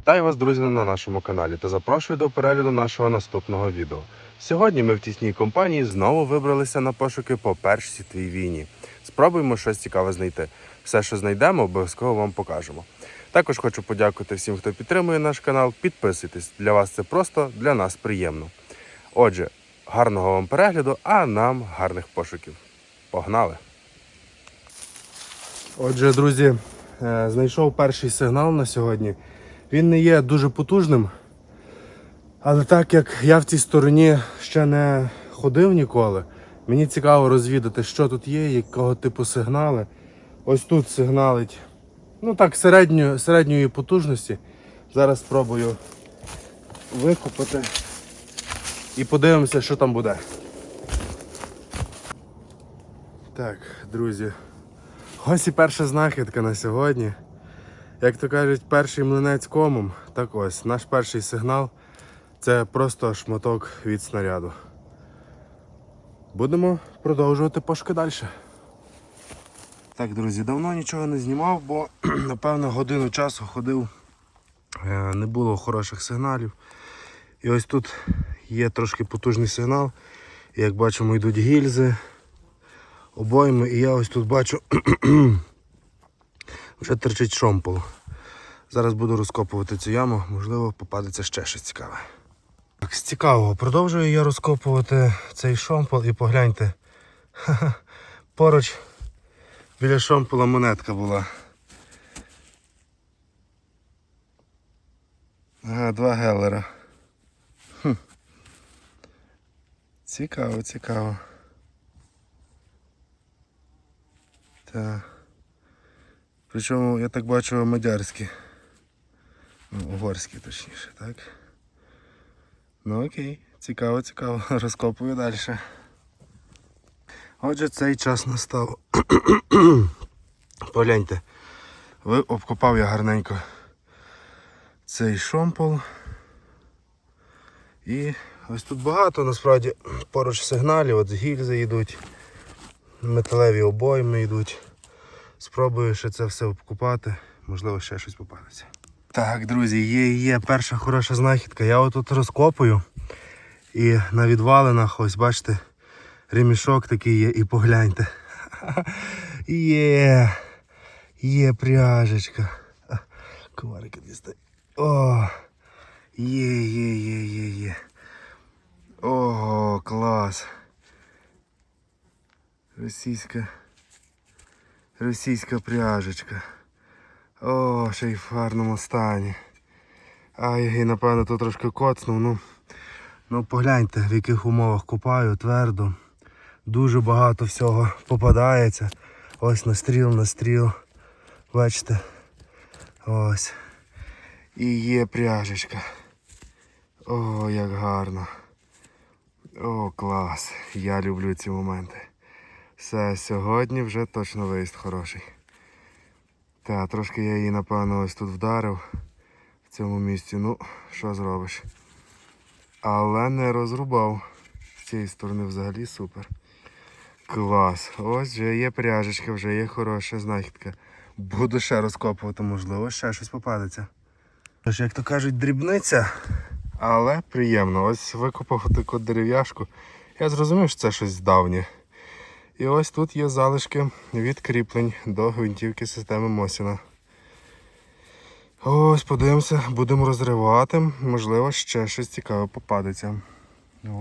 Вітаю вас, друзі, на нашому каналі та запрошую до перегляду нашого наступного відео. Сьогодні ми в тісній компанії знову вибралися на пошуки по Першій світовій війні. Спробуємо щось цікаве знайти. Все, що знайдемо, обов'язково вам покажемо. Також хочу подякувати всім, хто підтримує наш канал. Підписуйтесь, для вас це просто, для нас приємно. Отже, гарного вам перегляду, а нам гарних пошуків. Погнали! Отже, друзі, е, знайшов перший сигнал на сьогодні. Він не є дуже потужним, але так як я в цій стороні ще не ходив ніколи, мені цікаво розвідати, що тут є, якого типу сигнали. Ось тут сигналить. Ну так, середньої, середньої потужності. Зараз спробую викопати і подивимося, що там буде. Так, друзі. Ось і перша знахідка на сьогодні. Як то кажуть, перший млинець комом. Так ось, наш перший сигнал це просто шматок від снаряду. Будемо продовжувати пошуки далі. Так, друзі, давно нічого не знімав, бо напевно годину часу ходив, е, не було хороших сигналів. І ось тут є трошки потужний сигнал. І як бачимо, йдуть гільзи, обойми, і я ось тут бачу вже терчить шомпол. Зараз буду розкопувати цю яму, можливо, попадеться ще щось цікаве. Так, з цікавого, продовжую я розкопувати цей шомпол і погляньте. Поруч біля шомпола монетка була. Ага, два гелера. Хм. Цікаво, цікаво. Так. Причому, я так бачу, мадярські. Ну, угорські точніше, так? Ну окей, цікаво, цікаво. Розкопую далі. Отже, цей час настав. Погляньте. Ви обкопав я гарненько цей шомпол. І ось тут багато насправді поруч сигналів, от гільзи йдуть, металеві обойми йдуть. Спробую ще це все обкупати, можливо ще щось попадеться. Так, друзі, є, є перша хороша знахідка. Я отут розкопую. І на відвалинах, ось бачите, ремішок такий є і погляньте. Є, є пряжечка. А, Коварика дістай. О, є, є, є, є, є. Ого, клас. Російська. Російська пряжечка. О, ще й в гарному стані. Ай, і напевно тут трошки коцнув. Ну, ну погляньте, в яких умовах купаю, твердо. Дуже багато всього попадається. Ось настріл, настріл. Бачите? Ось. І є пряжечка. О, як гарно. О, клас. Я люблю ці моменти. Все, сьогодні вже точно виїзд хороший. Та, трошки я її, напевно, ось тут вдарив в цьому місці. Ну, що зробиш? Але не розрубав. З цієї сторони взагалі супер. Клас. Ось вже є пряжечка, вже є хороша знахідка. Буду ще розкопувати, можливо, ще щось попадеться. Тож, як то кажуть, дрібниця, але приємно. Ось викопав таку дерев'яшку. Я зрозумів, що це щось давнє. І ось тут є залишки від кріплень до гвинтівки системи Мосіна. Ось, подивимося, будемо розривати. Можливо, ще щось цікаве попадеться.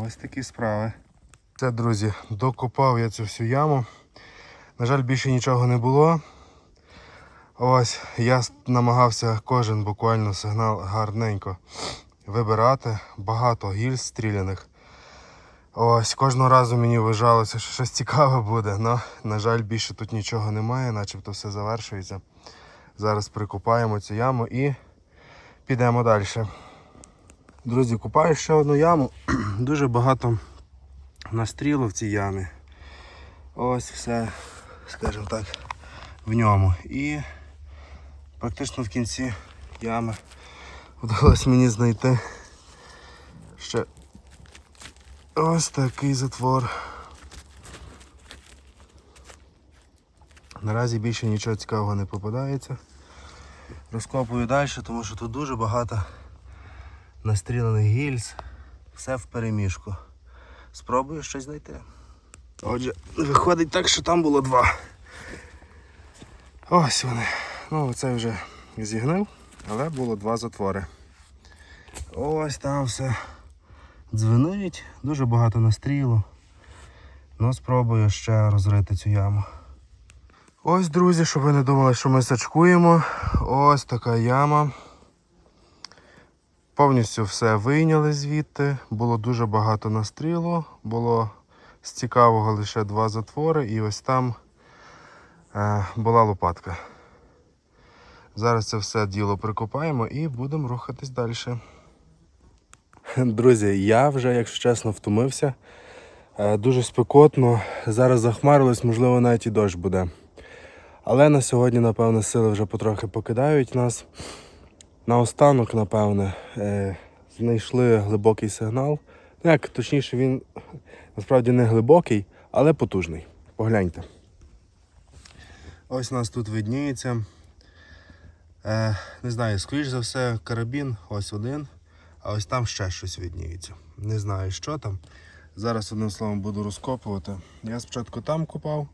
Ось такі справи. Це, друзі, докопав я цю всю яму. На жаль, більше нічого не було. Ось, я намагався кожен буквально сигнал гарненько вибирати. Багато гільз стріляних. Ось, кожного разу мені вважалося, що щось цікаве буде, але, на жаль, більше тут нічого немає, начебто все завершується. Зараз прикопаємо цю яму і підемо далі. Друзі, купаю ще одну яму. Дуже багато настрілу в цій ямі. Ось все, скажімо так, в ньому. І Практично в кінці ями вдалося мені знайти ще ось такий затвор. Наразі більше нічого цікавого не попадається. Розкопую далі, тому що тут дуже багато настріляних гільз. Все в переміжку. Спробую щось знайти. Отже, виходить так, що там було два. Ось вони. Ну, це вже зігнив, але було два затвори. Ось там все дзвенить, дуже багато настрілу. Ну, спробую ще розрити цю яму. Ось, друзі, щоб ви не думали, що ми сачкуємо. Ось така яма. Повністю все вийняли звідти. Було дуже багато настрілу. Було з цікавого лише два затвори, і ось там е, була лопатка. Зараз це все діло прикопаємо і будемо рухатись далі. Друзі, я вже, якщо чесно, втомився. Е, Дуже спекотно. Зараз захмарилось, можливо, навіть і дощ буде. Але на сьогодні, напевно, сили вже потрохи покидають нас. Наостанок, напевне, е, знайшли глибокий сигнал. Ну, як точніше, він насправді не глибокий, але потужний. Погляньте. Ось нас тут видніється. Е, не знаю, скоріш за все, карабін, ось один, а ось там ще щось видніється. Не знаю, що там. Зараз одним словом буду розкопувати. Я спочатку там копав.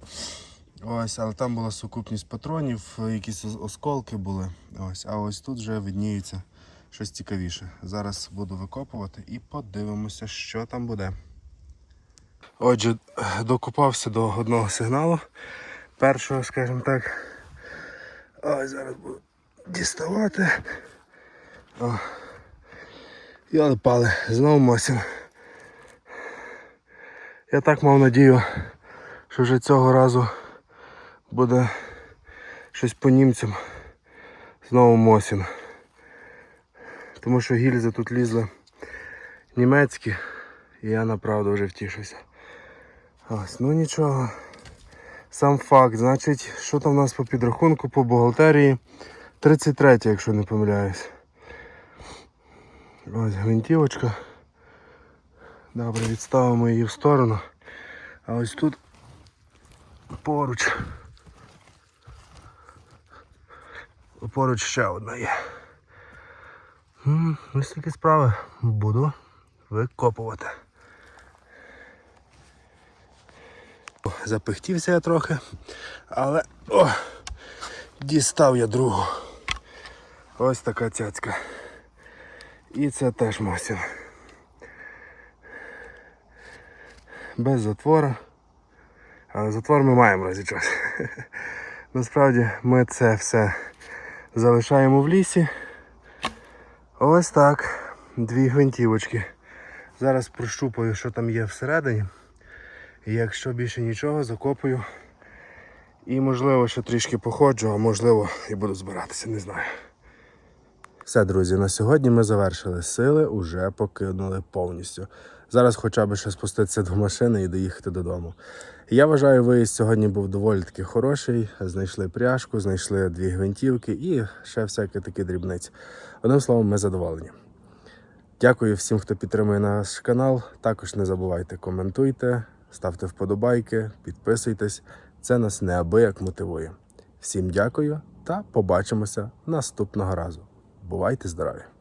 Ось, але там була сукупність патронів, якісь осколки були. Ось, а ось тут вже видніється щось цікавіше. Зараз буду викопувати і подивимося, що там буде. Отже, докопався до одного сигналу. Першого, скажімо так. Ось зараз буду діставати. О. Йоли пали, знову мосін. Я так мав надію, що вже цього разу буде щось по німцям. Знову Мосін. Тому що гільзи тут лізли німецькі, і я направду вже втішився. Ось, ну нічого. Сам факт, значить, що там у нас по підрахунку, по бухгалтерії 33, якщо не помиляюсь. Ось гвинтівочка. Добре, відставимо її в сторону. А ось тут поруч. Поруч ще одна є. Ось такі справи буду викопувати. Запихтівся я трохи, але о, дістав я другу. Ось така цяцька. І це теж масін. Без затвора. Але затвор ми маємо в разі час. Насправді ми це все залишаємо в лісі. Ось так. Дві гвинтівочки. Зараз прощупаю, що там є всередині. Якщо більше нічого, закопаю. І можливо ще трішки походжу, а можливо і буду збиратися, не знаю. Все, друзі, на сьогодні ми завершили. Сили вже покинули повністю. Зараз хоча б ще спуститися до машини і доїхати додому. Я вважаю, виїзд сьогодні був доволі таки хороший. Знайшли пряжку, знайшли дві гвинтівки і ще всякі такі дрібниці. Одним словом, ми задоволені. Дякую всім, хто підтримує наш канал. Також не забувайте коментуйте, ставте вподобайки, підписуйтесь. Це нас неабияк мотивує. Всім дякую та побачимося наступного разу. Бувайте здорові!